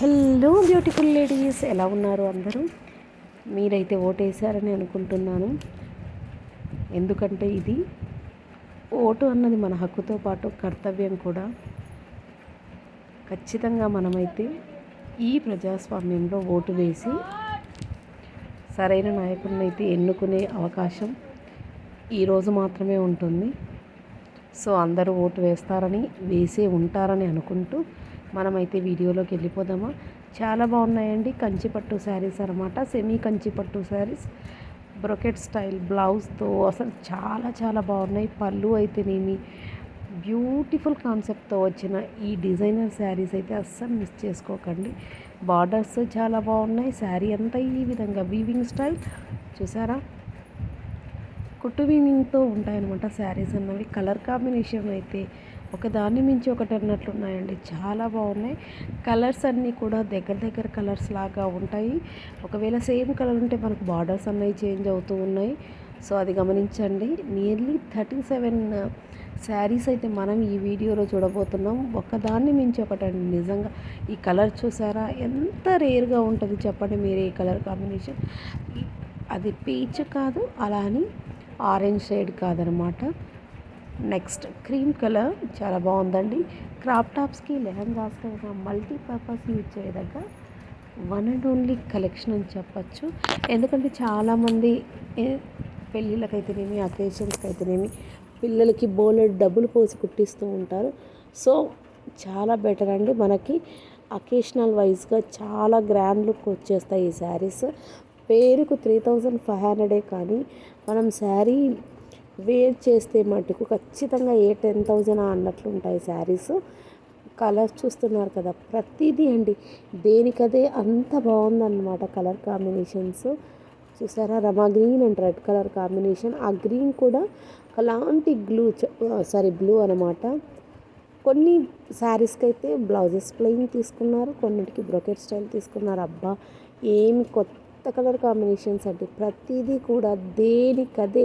Hello beautiful ladies ఎలా ఉన్నారు అందరూ? మీరైతే ఓటేశారని అనుకుంటున్నాను. ఎందుకంటే ఇది ఓటు అన్నది మన హక్కుతో పాటు కర్తవ్యం కూడా. ఖచ్చితంగా మనమైతే ఈ ప్రజాస్వామ్యంలో ఓటు వేసి సరైన నాయకుడిని అయితే ఎన్నుకునే అవకాశం ఈరోజు మాత్రమే ఉంటుంది. సో అందరూ ఓటు వేస్తారని వేసే ఉంటారని అనుకుంటూ మనమైతే వీడియోలోకి వెళ్ళిపోదామా? చాలా బాగున్నాయండి కంచిపట్టు శారీస్ అనమాట సెమీ కంచిపట్టు శారీస్. బ్రొకెట్ స్టైల్ బ్లౌజ్తో అసలు చాలా చాలా బాగున్నాయి. పళ్ళు అయితేనేమి బ్యూటిఫుల్ కాన్సెప్ట్తో వచ్చిన ఈ డిజైనర్ శారీస్ అయితే అస్సలు మిస్ చేసుకోకండి. బార్డర్స్ చాలా బాగున్నాయి. శారీ అంతా ఈ విధంగా వీవింగ్ స్టైల్. చూసారా? కుట్టు వీవింగ్తో ఉంటాయన్నమాట శారీస్ అన్నవి. కలర్ కాంబినేషన్ అయితే ఒకదాన్ని మించి ఒకటి అన్నట్లు ఉన్నాయండి. చాలా బాగున్నాయి. కలర్స్ అన్నీ కూడా దగ్గర దగ్గర కలర్స్ లాగా ఉంటాయి. ఒకవేళ సేమ్ కలర్ ఉంటే మనకు బార్డర్స్ అన్నవి చేంజ్ అవుతూ ఉన్నాయి. సో అది గమనించండి. నియర్లీ థర్టీ సెవెన్ శారీస్ అయితే మనం ఈ వీడియోలో చూడబోతున్నాం. ఒకదాన్ని మించి ఒకటండి నిజంగా ఈ కలర్ చూసారా? ఎంత రేర్గా ఉంటుంది చెప్పండి మీరు ఈ కలర్ కాంబినేషన్. అది పీచ్ కాదు అలా అని ఆరెంజ్ షేడ్ కాదనమాట. నెక్స్ట్ క్రీమ్ కలర్ చాలా బాగుందండి. క్రాప్ టాప్స్కి లెహంగాస్కి మల్టీపర్పస్ యూజ్ చేయదగ్గ వన్ అండ్ ఓన్లీ కలెక్షన్ అని చెప్పచ్చు. ఎందుకంటే చాలామంది పెళ్ళిళ్ళకైతేనేమి అకేషన్స్కి అయితేనేమి పిల్లలకి బోలెడ్ డబ్బులు పోసి కుట్టిస్తూ ఉంటారు. సో చాలా బెటర్ అండి మనకి అకేషనల్ వైజ్గా చాలా గ్రాండ్ లుక్ వచ్చేస్తాయి ఈ శారీస్. పేరుకు త్రీ థౌజండ్ ఫైవ్ హండ్రెడే కానీ మనం శారీ వేర్ చేస్తే మటుకు ఖచ్చితంగా ఏ టెన్ థౌజండ్ అన్నట్లు ఉంటాయి శారీస్. కలర్ చూస్తున్నారు కదా ప్రతిదీ అండి. దేనికదే అంత బాగుందన్నమాట కలర్ కాంబినేషన్స్. చూసారా? రమా green and red colour combination. ఆ గ్రీన్ కూడా అలాంటి గ్లూ సారీ బ్లూ అనమాట కొన్ని శారీస్కి అయితే బ్లౌజెస్ ప్లెయిన్ తీసుకున్నారు కొన్నిటికి బ్రొకెట్ స్టైల్ తీసుకున్నారు. అబ్బా ఏమి కొత్త కొత్త కలర్ కాంబినేషన్స్ అంటే ప్రతిదీ కూడా దేనికదే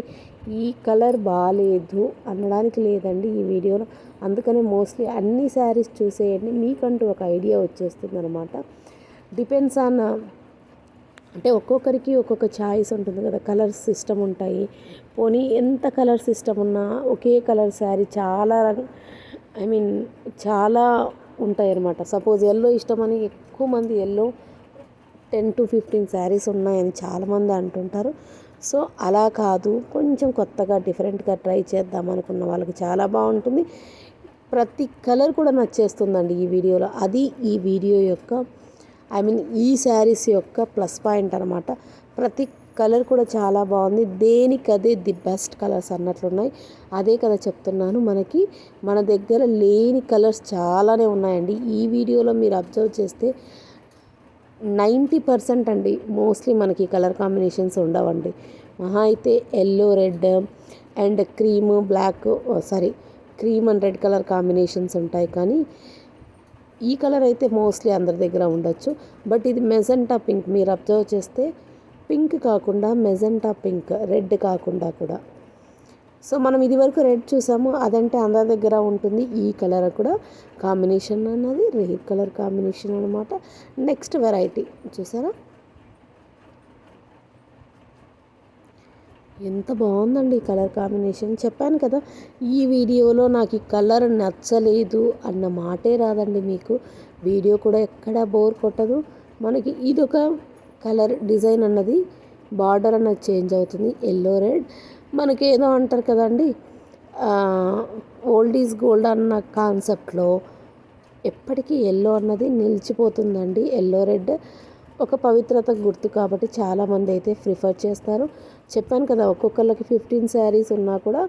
ఈ కలర్ బాగాలేదు అనడానికి లేదండి ఈ వీడియోలో. అందుకనే మోస్ట్లీ అన్ని శారీస్ చూసేయండి. మీకంటూ ఒక ఐడియా వచ్చేస్తుంది అనమాట డిపెండ్స్ ఆన్ అంటే ఒక్కొక్కరికి ఒక్కొక్క చాయిస్ ఉంటుంది కదా. కలర్ సిస్టమ్ ఉంటాయి. పోనీ ఎంత కలర్ సిస్టమ్ ఉన్నా ఒకే కలర్ శారీ చాలా ఐ మీన్ చాలా ఉంటాయి అన్నమాట సపోజ్ ఎల్లో ఇష్టమని ఎక్కువ మంది yellow ten to fifteen sarees ఉన్నాయని చాలామంది అంటుంటారు. సో అలా కాదు. కొంచెం కొత్తగా డిఫరెంట్గా ట్రై చేద్దాం అనుకున్న వాళ్ళకి చాలా బాగుంటుంది. ప్రతి కలర్ కూడా నచ్చేస్తుందండి ఈ వీడియోలో. అది ఈ వీడియో యొక్క ఐ మీన్ ఈ శారీస్ యొక్క ప్లస్ పాయింట్ అనమాట ప్రతి కలర్ కూడా చాలా బాగుంది. దేనికి అదే ది బెస్ట్ కలర్స్ అన్నట్లున్నాయి. అదే కదా చెప్తున్నాను మనకి. మన దగ్గర లేని కలర్స్ చాలానే ఉన్నాయండి. ఈ వీడియోలో మీరు అబ్జర్వ్ చేస్తే నైంటీ పర్సెంట్ అండి మోస్ట్లీ మనకి కలర్ కాంబినేషన్స్ ఉండవండి. మహా అయితే yellow red and cream black sorry cream and red colour combinations ఉంటాయి. కానీ ఈ కలర్ అయితే మోస్ట్లీ అందరి దగ్గర ఉండొచ్చు. బట్ ఇది మెజెంటా పింక్. మీరు అబ్జర్వ్ చేస్తే పింక్ కాకుండా మెజెంటా పింక్ రెడ్ కాకుండా కూడా. సో మనం ఇది వరకు రెడ్ చూసాము అదంటే అందరి దగ్గర ఉంటుంది. ఈ కలర్ కూడా కాంబినేషన్ అన్నది రెడ్ కలర్ కాంబినేషన్ అనమాట నెక్స్ట్ వెరైటీ చూసారా? ఎంత బాగుందండి ఈ కలర్ కాంబినేషన్. చెప్పాను కదా ఈ వీడియోలో నాకు ఈ కలర్ నచ్చలేదు అన్న మాటే రాదండి మీకు. వీడియో కూడా ఎక్కడా బోర్ కొట్టదు. మనకి ఇదొక కలర్ డిజైన్ అన్నది బార్డర్ అన్నది చేంజ్ అవుతుంది. ఎల్లో రెడ్ మనకి ఏదో అంటారు కదండి ఓల్డ్ ఈజ్ గోల్డ్ అన్న కాన్సెప్ట్లో ఎప్పటికీ ఎల్లో అన్నది నిలిచిపోతుందండి. ఎల్లో రెడ్ ఒక పవిత్రత గుర్తు కాబట్టి చాలామంది అయితే ప్రిఫర్ చేస్తారు. చెప్పాను కదా ఒక్కొక్కరికి ఫిఫ్టీన్ శారీస్ ఉన్నా కూడా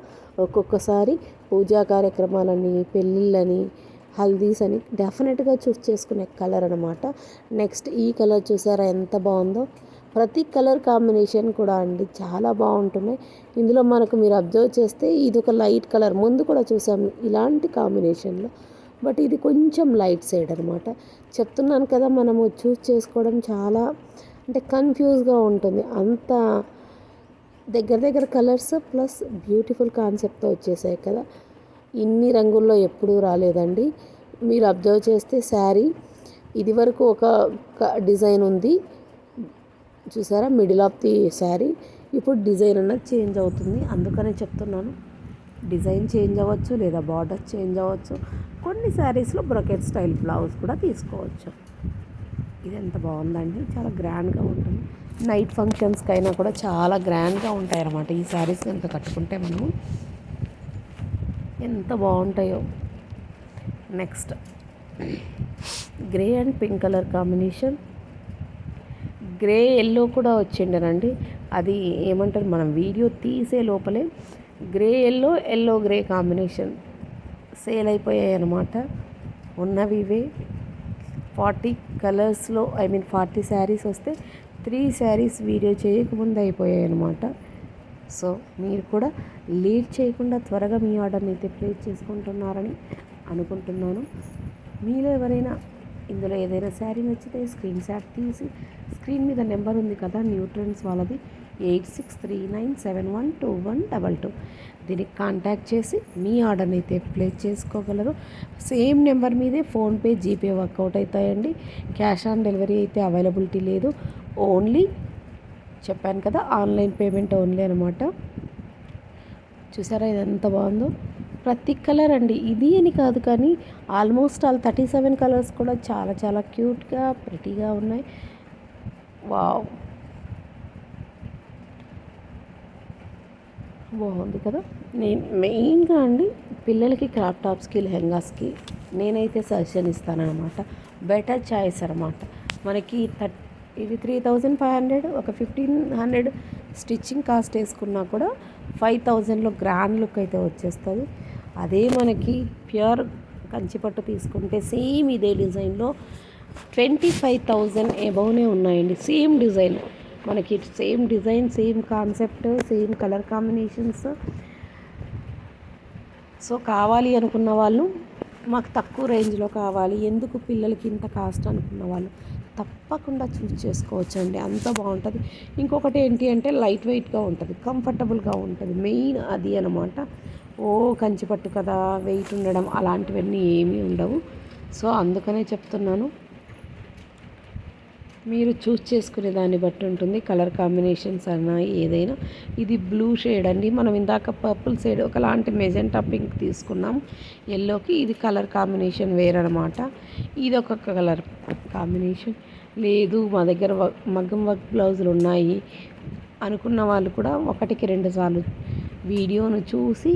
ఒక్కొక్కసారి పూజా కార్యక్రమాలని పెళ్ళిళ్ళని హల్దీస్ అని డెఫినెట్గా చూస్ చేసుకునే కలర్ అనమాట నెక్స్ట్ ఈ కలర్ చూసారా ఎంత బాగుందో? ప్రతి కలర్ కాంబినేషన్ కూడా అండి చాలా బాగుంటున్నాయి. ఇందులో మనకు మీరు అబ్జర్వ్ చేస్తే ఇది ఒక లైట్ కలర్. ముందు కూడా చూసాము ఇలాంటి కాంబినేషన్లో బట్ ఇది కొంచెం లైట్ సైడ్ అనమాట చెప్తున్నాను కదా మనము చూస్ చేసుకోవడం చాలా అంటే కన్ఫ్యూజ్గా ఉంటుంది. అంత దగ్గర దగ్గర కలర్స్ ప్లస్ బ్యూటిఫుల్ కాన్సెప్ట్తో వచ్చేసాయి కదా. ఇన్ని రంగుల్లో ఎప్పుడూ రాలేదండి. మీరు అబ్జర్వ్ చేస్తే శారీ ఇది వరకు ఒక డిజైన్ ఉంది. చూసారా? Middle of the saree. ఇప్పుడు డిజైన్ అన్నది చేంజ్ అవుతుంది. అందుకనే చెప్తున్నాను. డిజైన్ చేంజ్ అవ్వచ్చు లేదా బార్డర్ చేంజ్ అవ్వచ్చు. కొన్ని శారీస్లో బ్రొకెట్ స్టైల్ బ్లౌజ్ కూడా తీసుకోవచ్చు. ఇది ఎంత బాగుందండి. చాలా గ్రాండ్గా ఉంటుంది. నైట్ ఫంక్షన్స్కి అయినా కూడా చాలా గ్రాండ్గా ఉంటాయి అన్నమాట ఈ శారీస్ కనుక కట్టుకుంటే మనము ఎంత బాగుంటాయో. Next grey and pink colour combination grey yellow కూడా వచ్చిండనండి. అది ఏమంటారు మనం వీడియో తీసే లోపలే grey yellow yellow grey combination sale అయిపోయాయి అన్నమాట. ఉన్నవి ఇవే. ఫార్టీ కలర్స్లో ఐ మీన్ ఫార్టీ శారీస్ వస్తే త్రీ శారీస్ వీడియో చేయకముందు అయిపోయాయి అనమాట సో మీరు కూడా లేట్ చేయకుండా త్వరగా మీ ఆర్డర్ని అయితే ప్లేస్ చేసుకుంటున్నారని అనుకుంటున్నాను. మీలో ఎవరైనా ఇందులో ఏదైనా శారీ నచ్చితే స్క్రీన్ షాట్ తీసి స్క్రీన్ మీద నెంబర్ ఉంది కదా న్యూట్రన్స్ వాళ్ళది eight six three nine seven one two one double two. దీనికి కాంటాక్ట్ చేసి మీ ఆర్డర్ని అయితే ప్లేస్ చేసుకోగలరు. సేమ్ నెంబర్ మీదే ఫోన్పే జీపే వర్కౌట్ అవుతాయండి. క్యాష్ ఆన్ డెలివరీ అయితే అవైలబిలిటీ లేదు. ఓన్లీ చెప్పాను కదా ఆన్లైన్ పేమెంట్ ఓన్లీ అనమాట చూసారా ఇది ఎంత బాగుందో? ప్రతి కలర్ అండి. ఇది అని కాదు కానీ almost all thirty seven colours కూడా చాలా చాలా క్యూట్గా ప్రిటీగా ఉన్నాయి. వావ్! బాగుంది కదా? నేను మెయిన్గా అండి పిల్లలకి క్రాప్ టాప్స్కి లెహంగాస్కి నేనైతే సజెషన్ ఇస్తానమాట బెటర్ చాయిస్ అనమాట మనకి థర్ట్ ఇది త్రీ థౌజండ్ ఫైవ్ హండ్రెడ్ ఒక ఫిఫ్టీన్ హండ్రెడ్ స్టిచ్చింగ్ కాస్ట్ వేసుకున్నా కూడా ఫైవ్ థౌజండ్లో గ్రాండ్ లుక్ అయితే వచ్చేస్తుంది. అదే మనకి ప్యూర్ కంచిపట్టు తీసుకుంటే సేమ్ ఇదే డిజైన్లో ట్వంటీ ఫైవ్ థౌజండ్ అబౌనే ఉన్నాయండి. Same design. మనకి same design same concept same colour combinations. So కావాలి అనుకున్న వాళ్ళు మాకు తక్కువ రేంజ్లో కావాలి. ఎందుకు పిల్లలకి ఇంత కాస్ట్ అనుకున్న వాళ్ళు? తప్పకుండా చూస్ చేసుకోవచ్చు అండి అంత బాగుంటుంది. ఇంకొకటి ఏంటి అంటే లైట్ వెయిట్గా ఉంటుంది. కంఫర్టబుల్గా ఉంటుంది. మెయిన్ అది అనమాట ఓ కంచిపట్టు కదా వెయిట్ ఉండడం అలాంటివన్నీ ఏమీ ఉండవు. సో అందుకనే చెప్తున్నాను మీరు చూస్ చేసుకునే దాన్ని బట్టి ఉంటుంది. కలర్ కాంబినేషన్స్ అన్నా ఏదైనా. ఇది బ్లూ షేడ్ అండి. మనం ఇందాక పర్పుల్ షేడ్ ఒకలాంటి మెజెంటా పింక్ తీసుకున్నాం. ఎల్లోకి ఇది కలర్ కాంబినేషన్ వేరనమాట ఇది ఒక కలర్ కాంబినేషన్ లేదు మా దగ్గర మగ్గం వర్క్ బ్లౌజులు ఉన్నాయి అనుకున్న వాళ్ళు కూడా ఒకటికి రెండు సార్లు వీడియోను చూసి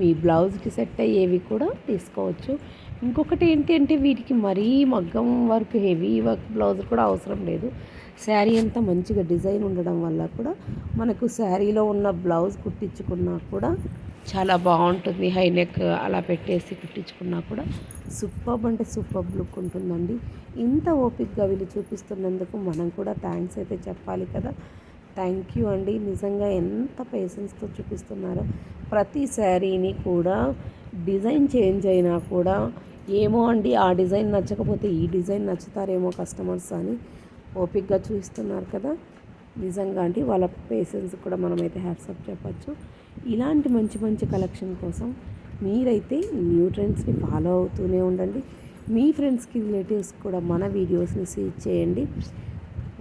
మీ బ్లౌజ్కి సెట్ అయ్యేవి కూడా తీసుకోవచ్చు. ఇంకొకటి ఏంటి అంటే వీటికి మరీ మగ్గం వర్క్ హెవీ వర్క్ బ్లౌజ్ కూడా అవసరం లేదు. శారీ అంతా మంచిగా డిజైన్ ఉండడం వల్ల కూడా మనకు శారీలో ఉన్న బ్లౌజ్ కుట్టించుకున్నా కూడా చాలా బాగుంటుంది. హై నెక్ అలా పెట్టేసి కుట్టించుకున్నా కూడా సూపర్బ్ అంటే సూపర్బ్ లుక్ ఉంటుందండి. ఇంత ఓపిక్గా వీళ్ళు చూపిస్తున్నందుకు మనం కూడా థ్యాంక్స్ అయితే చెప్పాలి కదా. థ్యాంక్ యూ అండి. నిజంగా ఎంత పేషెన్స్తో చూపిస్తున్నారో. ప్రతి శారీని కూడా డిజైన్ చేంజ్ అయినా కూడా ఏమో అండి ఆ డిజైన్ నచ్చకపోతే ఈ డిజైన్ నచ్చుతారేమో కస్టమర్స్ అని ఓపిక్గా చూస్తున్నారు కదా. నిజంగా అండి వాళ్ళ పేషెన్స్ కూడా మనమైతే హ్యాట్సప్ చెప్పచ్చు. ఇలాంటి మంచి మంచి కలెక్షన్ కోసం మీరైతే న్యూ ట్రెండ్స్ని ఫాలో అవుతూనే ఉండండి. మీ ఫ్రెండ్స్కి రిలేటివ్స్ కూడా మన వీడియోస్ని షేర్ చేయండి.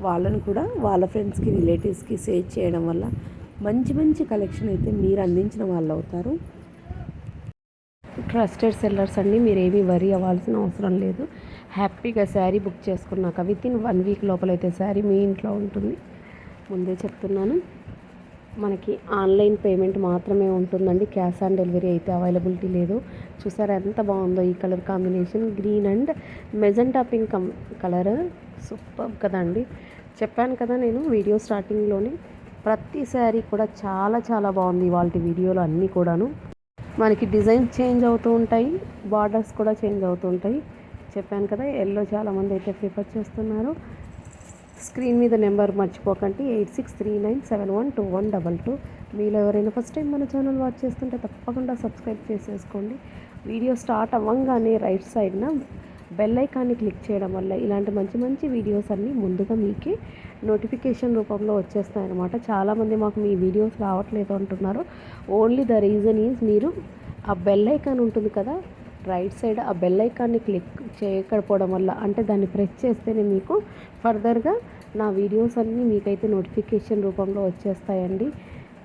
వాళ్ళని కూడా వాళ్ళ ఫ్రెండ్స్కి రిలేటివ్స్కి షేర్ చేయడం వల్ల మంచి మంచి కలెక్షన్ అయితే మీరు అందించిన వాళ్ళు అవుతారు. ట్రస్టెడ్ సెల్లర్స్ అండి మీరు ఏమీ వరీ అవ్వాల్సిన అవసరం లేదు. హ్యాపీగా శారీ బుక్ చేసుకున్నాక విత్ ఇన్ వన్ వీక్ లోపలైతే శారీ మీ ఇంట్లో ఉంటుంది. ముందే చెప్తున్నాను మనకి ఆన్లైన్ పేమెంట్ మాత్రమే ఉంటుందండి. క్యాష్ ఆన్ డెలివరీ అయితే అవైలబిలిటీ లేదు. చూసారా ఎంత బాగుందో ఈ colour combination green and magenta pink colour super కదండి. చెప్పాను కదా నేను వీడియో స్టార్టింగ్లోనే ప్రతి శారీ కూడా చాలా చాలా బాగుంది వాళ్ళ వీడియోలు అన్నీ కూడాను. మనకి డిజైన్స్ చేంజ్ అవుతూ ఉంటాయి బార్డర్స్ కూడా చేంజ్ అవుతూ ఉంటాయి. చెప్పాను కదా ఎల్లో చాలామంది అయితే ప్రిఫర్ చేస్తున్నారు. స్క్రీన్ మీద నెంబర్ మర్చిపోకండి eight six three nine seven one two one double two. మీరు ఎవరైనా ఫస్ట్ టైం మన ఛానల్ వాచ్ చేస్తుంటే తప్పకుండా సబ్స్క్రైబ్ చేసేసుకోండి. వీడియో స్టార్ట్ అవ్వంగానే రైట్ సైడ్న బెల్ ఐకాన్ని క్లిక్ చేయడం వల్ల ఇలాంటి మంచి మంచి వీడియోస్ అన్నీ ముందుగా మీకే నోటిఫికేషన్ రూపంలో వచ్చేస్తాయి అనమాట చాలామంది మాకు మీ వీడియోస్ రావట్లేదు అంటున్నారు. ఓన్లీ ద రీజన్ ఈజ్ మీరు ఆ బెల్ ఐకాన్ ఉంటుంది కదా రైట్ సైడ్ ఆ బెల్ ఐకాన్ని క్లిక్ చేయకపోవడం వల్ల అంటే దాన్ని ప్రెస్ చేస్తేనే మీకు ఫర్దర్గా నా వీడియోస్ అన్నీ మీకైతే నోటిఫికేషన్ రూపంలో వచ్చేస్తాయండి.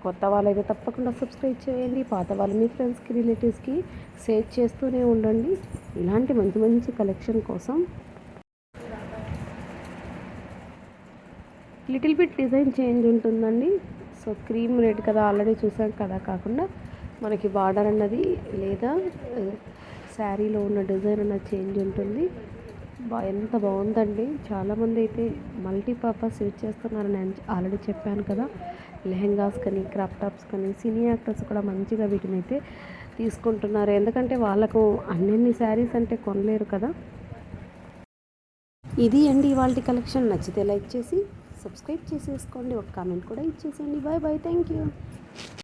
కొత్త వాళ్ళైతే తప్పకుండా సబ్స్క్రైబ్ చేయండి. పాత వాళ్ళు మీ ఫ్రెండ్స్కి రిలేటివ్స్కి షేర్ చేస్తూనే ఉండండి. ఇలాంటి మంచి మంచి కలెక్షన్ కోసం లిటిల్ బిట్ డిజైన్ చేంజ్ ఉంటుందండి. సో క్రీమ్ రెడ్ కదా ఆల్రెడీ చూసాం కదా కాకుండా మనకి బార్డర్ అన్నది లేదా శారీలో ఉన్న డిజైన్ అన్నది చేంజ్ ఉంటుంది. బా ఎంత బాగుందండి. చాలామంది అయితే మల్టీపర్పస్ యూజ్ చేస్తున్నారు నేను ఆల్రెడీ చెప్పాను కదా. లెహెంగాస్ కానీ క్రాప్ టాప్స్ కానీ సినీ యాక్టర్స్ కూడా మంచిగా వీటిని అయితే తీసుకుంటున్నారు. ఎందుకంటే వాళ్ళకు అన్నెన్ని శారీస్ అంటే కొనలేరు కదా. ఇది అండి ఇవాళ కలెక్షన్. నచ్చితే లైక్ చేసి సబ్స్క్రైబ్ చేసేసుకోండి. ఒక కామెంట్ కూడా ఇచ్చేసేయండి. Bye bye. Thank you.